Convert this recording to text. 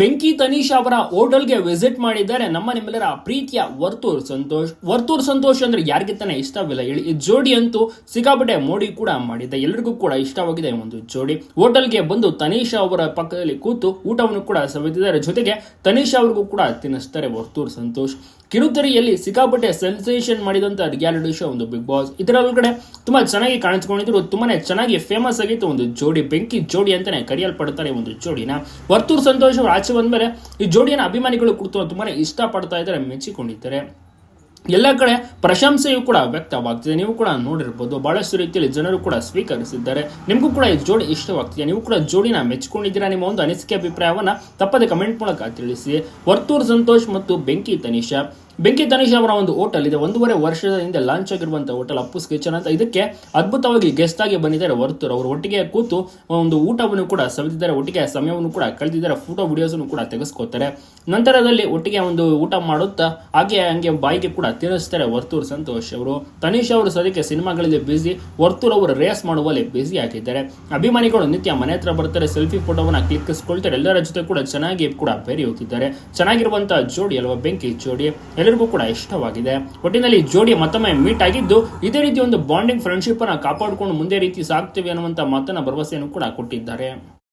ಬೆಂಕಿ ತನೀಶ್ ಅವರ ಹೋಟೆಲ್ಗೆ ವಿಸಿಟ್ ಮಾಡಿದ್ದಾರೆ. ನಮ್ಮ ನಿಮ್ಮೆಲ್ಲರ ಪ್ರೀತಿಯ ವರ್ತೂರ್ ಸಂತೋಷ್. ವರ್ತೂರ್ ಸಂತೋಷ್ ಅಂದ್ರೆ ಯಾರಿಗೆ ತಾನೇ ಇಷ್ಟವಿಲ್ಲ. ಹೇಳಿ, ಈ ಜೋಡಿ ಅಂತೂ ಸಿಕ್ಕಾಪಟ್ಟೆ ಮೋಡಿ ಕೂಡ ಮಾಡಿದ್ದ ಎಲ್ಲರಿಗೂ ಕೂಡ ಇಷ್ಟವಾಗಿದೆ ಒಂದು ಜೋಡಿ. ಹೋಟೆಲ್ಗೆ ಬಂದು ತನೀಶ್ ಅವರ ಪಕ್ಕದಲ್ಲಿ ಕೂತು ಊಟವನ್ನು ಕೂಡ ಸವಿತಿದ್ದಾರೆ ಜೊತೆಗೆ ತನೀಶ್ ಅವ್ರಿಗೂ ಕೂಡ ತಿನ್ನಿಸ್ತಾರೆ ವರ್ತೂರ್ ಸಂತೋಷ್. ಕಿರುತೆರೆಯಲ್ಲಿ ಸಿಕ್ಕಾಪಟ್ಟೆ ಸೆನ್ಸೇಷನ್ ಮಾಡಿದಂಥ ರಿಯಾಲಿಟಿ ಶೋ ಒಂದು ಬಿಗ್ ಬಾಸ್. ಇದರ ಒಳಗಡೆ ತುಂಬಾ ಚೆನ್ನಾಗಿ ಕಾಣಿಸ್ಕೊಂಡಿದ್ರು ತುಂಬಾ ಚೆನ್ನಾಗಿ ಫೇಮಸ್ ಆಗಿತ್ತು ಒಂದು ಜೋಡಿ, ಬೆಂಕಿ ಜೋಡಿ ಅಂತಲೇ ಕರೆಯಲ್ಪಡ್ತಾರೆ ಒಂದು ಜೋಡಿನ. ವರ್ತೂರ್ ಸಂತೋಷ್ ಅವರು ಆಚೆ ಬಂದ್ಮೇಲೆ ಈ ಜೋಡಿಯನ್ನು ಅಭಿಮಾನಿಗಳು ಕುರಿತು ತುಂಬಾ ಇಷ್ಟಪಡ್ತಾ ಇದ್ದಾರೆ, ಮೆಚ್ಚಿಕೊಂಡಿದ್ದಾರೆ. ಎಲ್ಲ ಕಡೆ ಪ್ರಶಂಸೆಯೂ ಕೂಡ ವ್ಯಕ್ತವಾಗ್ತಿದೆ. ನೀವು ಕೂಡ ನೋಡಿರ್ಬೋದು, ಬಹಳಷ್ಟು ರೀತಿಯಲ್ಲಿ ಜನರು ಕೂಡ ಸ್ವೀಕರಿಸಿದ್ದಾರೆ. ನಿಮಗೂ ಕೂಡ ಈ ಜೋಡಿ ಇಷ್ಟವಾಗ್ತಿದೆ. ನೀವು ಕೂಡ ಜೋಡಿನ ಮೆಚ್ಕೊಂಡಿದ್ದೀರಾ ನಿಮ್ಮ ಒಂದು ಅನಿಸಿಕೆ ಅಭಿಪ್ರಾಯವನ್ನು ತಪ್ಪದೆ ಕಮೆಂಟ್ ಮೂಲಕ ತಿಳಿಸಿ. ವರ್ತೂರ್ ಸಂತೋಷ್ ಮತ್ತು ಬೆಂಕಿ ತನಿಷಾ. ಬೆಂಕಿ ತನಿಷ್ ಅವರ ಒಂದು ಹೋಟೆಲ್, ಇದೆ ಒಂದೂವರೆ ವರ್ಷದ ಹಿಂದೆ ಲಾಂಚ್ ಆಗಿರುವಂತಹ ಹೋಟೆಲ್ ಅಪ್ಪುಸ್ ಕಿಚನ್ ಅಂತ ಇದಕ್ಕೆ ಅದ್ಭುತವಾಗಿ ಗೆಸ್ಟ್ ಆಗಿ ಬಂದಿದ್ದಾರೆ ವರ್ತೂರ್ ಅವರು. ಒಟ್ಟಿಗೆ ಕೂತು ಒಂದು ಊಟವನ್ನು ಕೂಡ ಸವಿದಿದ್ದಾರೆ, ಒಟ್ಟಿಗೆ ಸಮಯವನ್ನು ಕೂಡ ಕಳೆದಿದ್ದಾರೆ ಫೋಟೋ ವಿಡಿಯೋಸ್ ಕೂಡ ತೆಗೆಸ್ಕೋತಾರೆ. ನಂತರದಲ್ಲಿ ಒಟ್ಟಿಗೆ ಒಂದು ಊಟ ಮಾಡುತ್ತಾ ಹಾಗೆ ಹಂಗೆ ಬಾಯಿಗೆ ಕೂಡ ತಿನ್ನಿಸ್ತಾರೆ ವರ್ತೂರ್ ಸಂತೋಷ್ ಅವರು. ತನೀಶ್ ಅವರು ಸದ್ಯಕ್ಕೆ ಸಿನಿಮಾಗಳಲ್ಲಿ ಬ್ಯುಸಿ ವರ್ತೂರ್ ಅವರು ರೇಸ್ ಮಾಡುವಲ್ಲಿ ಬ್ಯುಸಿ ಆಗಿದ್ದಾರೆ. ಅಭಿಮಾನಿಗಳು ನಿತ್ಯ ಮನೆ ಹತ್ರ ಬರ್ತಾರೆ ಸೆಲ್ಫಿ ಫೋಟೋವನ್ನು ಕ್ಲಿಕ್ಕಿಸ್ಕೊಳ್ತಾರೆ ಎಲ್ಲರ ಜೊತೆ ಕೂಡ ಚೆನ್ನಾಗಿ ಕೂಡ ಬೆರೆಯುತ್ತಿದ್ದಾರೆ. ಚೆನ್ನಾಗಿರುವಂತಹ ಜೋಡಿ ಅಲ್ವಾ, ಬೆಂಕಿ ಜೋಡಿ. ಎಲ್ಲರಿಗೂ ಕೂಡ ಇಷ್ಟವಾಗಿದೆ. ಒಟ್ಟಿನಲ್ಲಿ ಜೋಡಿ ಮತ್ತೊಮ್ಮೆ ಮೀಟ್ ಆಗಿದ್ದು, ಇದೇ ರೀತಿ ಒಂದು ಬಾಂಡಿಂಗ್ ಫ್ರೆಂಡ್ಶಿಪ್ ಅನ್ನ ಕಾಪಾಡಿಕೊಂಡು ಮುಂದೆ ರೀತಿ ಸಾಗ್ತೇವೆ ಅನ್ನುವಂತ ಮಾತನ್ನ ಭರವಸೆಯನ್ನು ಕೂಡ ಕೊಟ್ಟಿದ್ದಾರೆ.